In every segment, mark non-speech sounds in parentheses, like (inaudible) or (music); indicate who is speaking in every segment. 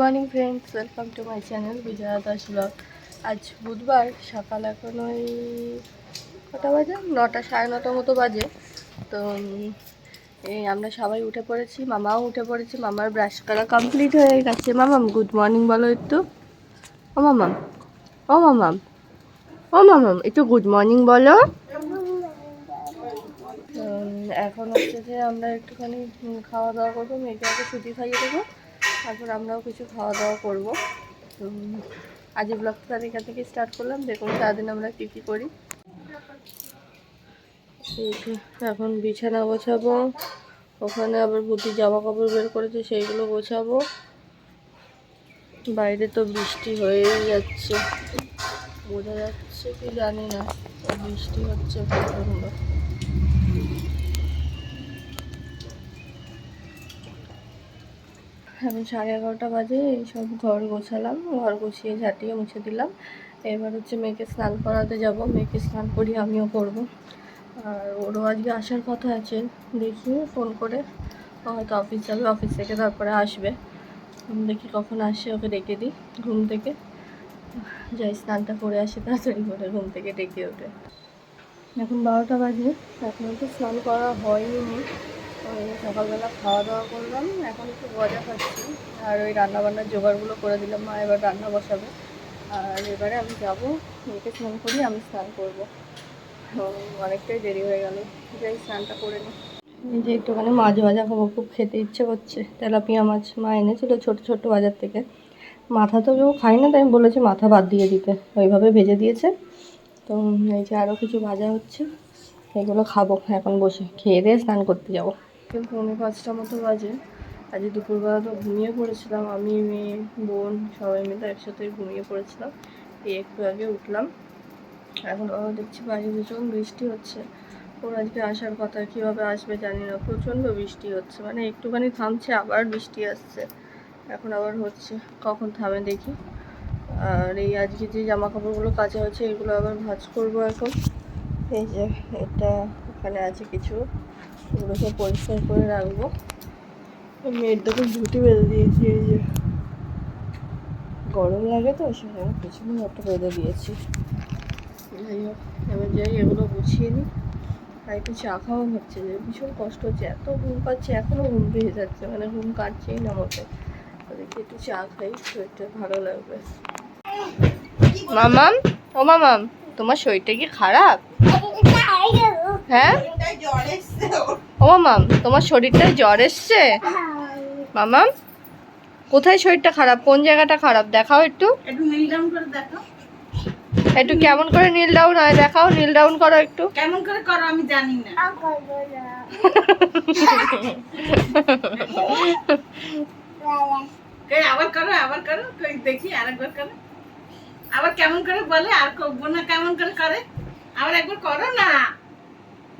Speaker 1: Morning friends, welcome to my channel Bijoya Das vlog আজ বুধবার, সকাল এখন ওই কটা বাজে? নটা, সাড়ে নটা মতো বাজে। তো এই আমরা সবাই উঠে পড়েছি, মামাও উঠে পড়েছি, মামার ব্রাশ করা কমপ্লিট হয়ে গেছে। মামাম গুড মর্নিং বলো একটু। ও মামাম ও মামাম ও মামাম, একটু গুড মর্নিং বলো। এখন হচ্ছে যে আমরা একটুখানি খাওয়া দাওয়া করব, মেয়েকে আগে ছুটি খাইয়ে দেবো। তারপর আমরাও কিছু খাওয়া দাওয়া করব। উম, আজ ব্লগটা তাহলে এখান থেকে স্টার্ট করলাম। দেখুন সারাদিন আমরা কী কী করি। এখন বিছানা গোছাবো। ওখানে আবার বুদ্ধি জামা কাপড় বের করেছে সেইগুলো গোছাবো। বাইরে তো বৃষ্টি হয়েই যাচ্ছে। বোঝা যাচ্ছে কি জানি না। বৃষ্টি হচ্ছে প্রচণ্ড। এখন সাড়ে এগারোটা বাজে, এই সব ঘর গোছালাম, ঘর গুছিয়ে ঝাঁটিয়ে মুছে দিলাম। এবার হচ্ছে মেয়েকে স্নান করাতে যাব, মেয়েকে স্নান করি আমিও করব। আর ওরও আজকে আসার কথা আছে, দেখি, ফোন করে। হয়তো অফিস যাবে, অফিস থেকে তারপরে আসবে। দেখি কখন আসে, ওকে ডেকে দিই ঘুম থেকে। যাই, স্নানটা করে আসি তাড়াতাড়ি করে, ঘুম থেকে ডেকে ওঠে। এখন বারোটা বাজে এখনও তো স্নান করা হয়নি সকালবেলা খাওয়া দাওয়া করলাম, এখন একটু গজা খাচ্ছি। আর ওই রান্নাবান্নার জোগাড়গুলো করে দিলাম, মা এবার রান্না বসাবে। আর এবারে আমি যাব, মেয়েকে স্নান করি আমি স্নান করব। অনেকটাই দেরি হয়ে গেল, যাই স্নানটা করে নিই এই যে একটুখানি মাছ ভাজা খাব, খুব খেতে ইচ্ছে করছে। তেলাপিয়া মাছ মা এনেছিল ছোটো ছোটো বাজার থেকে। মাথা তো কেউ খাই না, তাই আমি বলেছি মাথা বাদ দিয়ে দিতে। ওইভাবে ভেজে দিয়েছে। তো এই যে আরও কিছু ভাজা হচ্ছে, এগুলো খাব, এখন বসে। খেয়ে দিয়ে স্নান করতে যাব। পৌনে পাঁচটা মতো বাজে। আজ দুপুরবেলা তো ঘুমিয়ে পড়েছিলাম। আমি, মেয়ে, বোন সবাই মিলে একসাথে ঘুমিয়ে পড়েছিলাম। এই একটু আগে উঠলাম। এখন দেখছি বাইরে ভীষণ বৃষ্টি হচ্ছে। ওর আজকে আসার কথা কীভাবে আসবে জানি না। প্রচণ্ড বৃষ্টি হচ্ছে। মানে একটুখানি থামছে, আবার বৃষ্টি আসছে। এখন আবার হচ্ছে। কখন থামে দেখি। আর এই আজকে যে জামা কাপড়গুলো কাচা হচ্ছে এগুলো আবার ভাঁজ করব এখন। এই যে, এটা এখানে আছে কিছু। এগুলো সব পরিষ্কার করে রাখব। এই মেয়ের দেখুন ঝুঁটি বেঁধে দিয়েছি এই যে। গরম লাগে তো সেখানে পিছনে একটা বেঁধে দিয়েছি। যাই হোক এবার যাই এগুলো গুছিয়ে নিই। আর একটু চা খাওয়া হচ্ছে যে ভীষণ কষ্ট হচ্ছে এত ঘুম পাচ্ছে এখনও ঘুম পেয়ে যাচ্ছে মানে ঘুম কাটছেই না মতে ওদেরকে একটু চা খাই শরীরটা ভালো লাগবে। মামাম? ও মামাম তোমার শরীরটা কি খারাপ? হ্যাঁ? ও মামাম তোমার শরীরটা জ্বর এসছে? মামাম কোথায় শরীরটা খারাপ? কোন জায়গাটা খারাপ? দেখাও একটু।
Speaker 2: একটু নীল ডাউন করে দেখো।
Speaker 1: একটু কেমন করে নীল ডাউন হয়? দেখাও নীল ডাউন করো একটু।
Speaker 2: কেমন করে করো আমি জানি না। (laughs) আবার করো আবার করো। দেখি আরেকবার করো। আবার কেমন করে বলে আর করব না কেমন করে করে? আবার একবার করো না।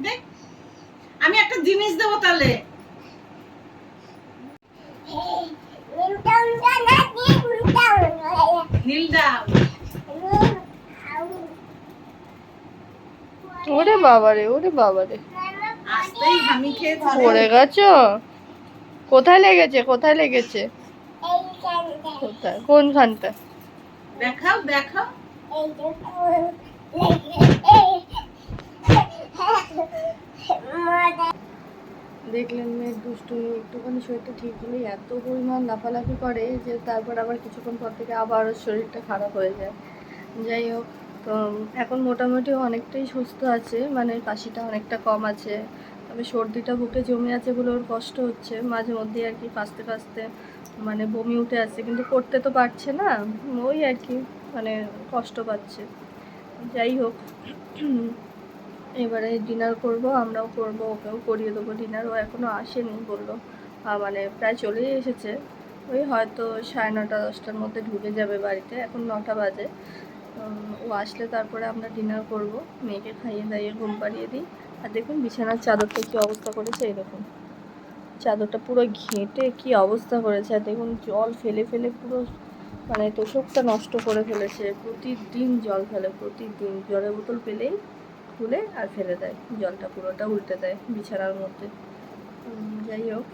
Speaker 2: দেখ আমি একটা জিনিস দেবো তাহলে
Speaker 1: ওরে বাবারে ওরে বাবারে
Speaker 2: আসতেই হামি খেয়েছি
Speaker 1: পড়ে গেছো কোথায় লেগেছে কোথায় লেগেছে কোথায় কোনখানটা
Speaker 2: দেখাও দেখাও
Speaker 1: দেখলেন মেয়ের দুষ্টুমি, একটুখানি শরীরটা ঠিক হলেই এত পরিমাণ লাফালাফি করে যে তারপর আবার কিছুক্ষণ পর থেকে আবার শরীরটা খারাপ হয়ে যায়। যাই হোক, তো এখন মোটামুটি অনেকটাই সুস্থ আছে মানে কাশিটা অনেকটা কম আছে। তবে সর্দিটা বুকে জমে আছে বলে ওর কষ্ট হচ্ছে। মাঝে মধ্যে আর কি কাশতে কাশতে মানে বমি উঠে আসছে, কিন্তু করতে তো পারছে না। ওই আর কি মানে কষ্ট পাচ্ছে। যাই হোক এবারে ডিনার করব, আমরাও করব, ওকেও করিয়ে দেবো ডিনার ও এখনও আসেনি বলল। মানে প্রায় চলেই এসেছে। ওই হয়তো সাড়ে নটা, দশটার মধ্যে ঢুকে যাবে বাড়িতে, এখন নটা বাজে। ও আসলে তারপরে আমরা ডিনার করব, মেয়েকে খাইয়ে দাইয়ে ঘুম পাড়িয়ে দিই। আর দেখুন বিছানার চাদরটা কী অবস্থা করেছে এরকম চাদরটা পুরো ঘেঁটে কি অবস্থা করেছে, আর দেখুন জল ফেলে ফেলে পুরো মানে তোষকটা নষ্ট করে ফেলেছে। প্রতিদিন জল ফেলে, প্রতিদিন। জলের বোতল পেলেই খুলে আর ফেলে দেয়। জলটা পুরোটা উল্টে দেয় বিছানার মধ্যে। যাই হোক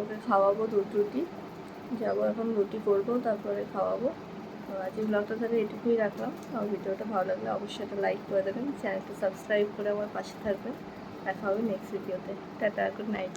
Speaker 1: ওকে খাওয়াবো দুধ রুটি। যাব এখন রুটি করব, তারপরে খাওয়াবো। আজকে ব্লগটা তাহলে এটুকুই রাখলাম। আর ভিডিওটা ভালো লাগলে অবশ্যই একটা লাইক করে দেবেন। চ্যানেলটা সাবস্ক্রাইব করে আমার পাশে থাকবেন। দেখা হবে নেক্সট ভিডিওতে টাটা গুড নাইট